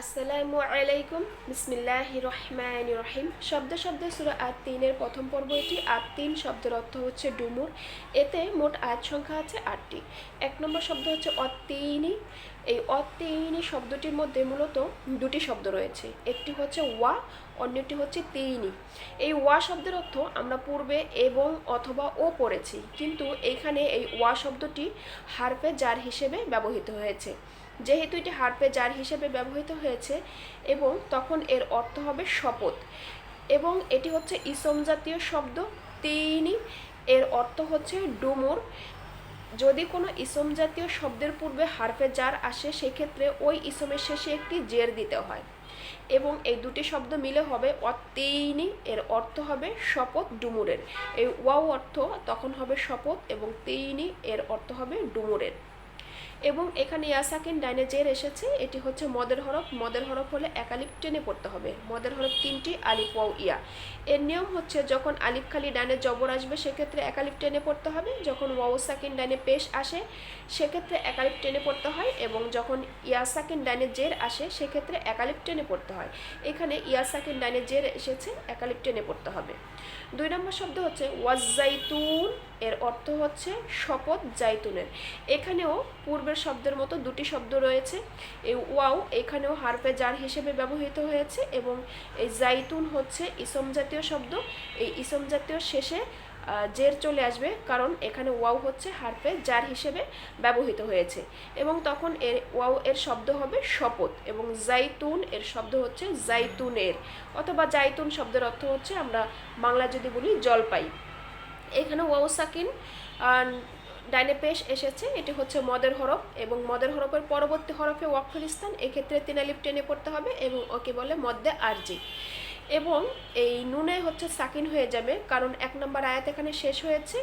আসসালামু আলাইকুম। বিসমিল্লাহ রহমান রহিম শব্দ শব্দ সুরা আট তিনের প্রথম পর্ব এটি। আট তিন শব্দের অর্থ হচ্ছে ডুমুর। এতে মোট আট সংখ্যা আছে আটটি। এক নম্বর শব্দ হচ্ছে অতিনি এই অতিনি শব্দটির মধ্যে মূলত দুটি শব্দ রয়েছে। একটি হচ্ছে ওয়া, অন্যটি হচ্ছে তিনি। এই ওয়া শব্দের অর্থ আমরা পূর্বে এবং অথবা ও পড়েছি। কিন্তু এইখানে এই ওয়া শব্দটি হারফে জার হিসেবে ব্যবহৃত হয়েছে। যেহেতু এটি হারপে জার হিসেবে ব্যবহৃত হয়েছে এবং তখন এর অর্থ হবে শপথ এবং এটি হচ্ছে ইসম জাতীয় শব্দ। তিনি এর অর্থ হচ্ছে ডুমুর। যদি কোনো ইসম জাতীয় শব্দের পূর্বে হারফে জার আসে, সেক্ষেত্রে ওই ইসমের শেষে একটি জের দিতে হয় এবং এই দুটি শব্দ মিলে হবে অতেইনি এর অর্থ হবে শপথ ডুমুরের। এই ওয়াও অর্থ তখন হবে শপথ এবং তেইনি এর অর্থ হবে ডুমুরের। এবং এখানে ইয়াসাকিন ডাইনে জের এসেছে, এটি হচ্ছে মদের হরফ। মদের হরফ হলে একালিপ টেনে পড়তে হবে। মদের হরফ তিনটি, আলিফ, ওয়াও, ইয়া। এর নিয়ম হচ্ছে যখন আলিফ খালি ডাইনে জবর আসবে, সেক্ষেত্রে একালিপ টেনে পড়তে হবে। যখন ওয়াও সাকিন ডাইনে পেশ আসে, সেক্ষেত্রে একালিপ টেনে পড়তে হয় এবং যখন ইয়াসাকিন ডাইনে জের আসে, সেক্ষেত্রে একালিপ টেনে পড়তে হয়। এখানে ইয়াসাকিন ডাইনে জের এসেছে একালিপ টেনে পড়তে হবে। দুই নম্বর শব্দ হচ্ছে ওয়াজাইতুন এর অর্থ হচ্ছে শপথ জাইতুনের। এখানেও পূর্বের শব্দের মতো দুটি শব্দ রয়েছে। এই ওয়াও এখানেও হারফে জার হিসেবে ব্যবহৃত হয়েছে এবং এই জাইতুন হচ্ছে ইসম জাতীয় শব্দ। এই ইসম জাতীয় শেষে জের চলে আসবে কারণ এখানে ওয়াও হচ্ছে হারফে জার হিসেবে ব্যবহৃত হয়েছে। এবং তখন এর ওয়াও এর শব্দ হবে শপথ এবং জাইতুন এর শব্দ হচ্ছে জাইতুনের অথবা জাইতুন শব্দের অর্থ হচ্ছে আমরা বাংলা যদি বলি জলপাই। এখানে ওয়াও সাকিন ডাইনে পেশ এসেছে, এটি হচ্ছে মদের হরফ এবং মদের হরফের পরবর্তী হরফে ওয়াকফুল স্থান এক্ষেত্রে তিনালিপ টেনে পড়তে হবে এবং ওকে বলে মদ্দে আরজি। এবং এই নুনে হচ্ছে সাকিন হয়ে যাবে, কারণ এক নম্বর আয়াত এখানে শেষ হয়েছে।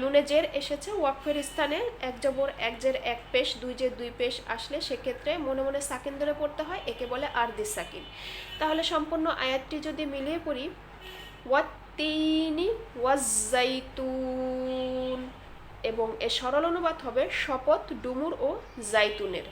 নুনে জের এসেছে ওয়াকফের স্থানে এক জবর, এক জের, এক পেশ, দুই জের, দুই পেশ আসলে সেক্ষেত্রে মনে মনে সাকিন ধরে পড়তে হয়, একে বলে আরদিস সাকিন। তাহলে সম্পূর্ণ আয়াতটি যদি মিলিয়ে পড়ি, ওয়াত্তিনি ওয়াজাইতুন এবং এর সরল অনুবাদ হবে শপথ ডুমুর ও জাইতুনের।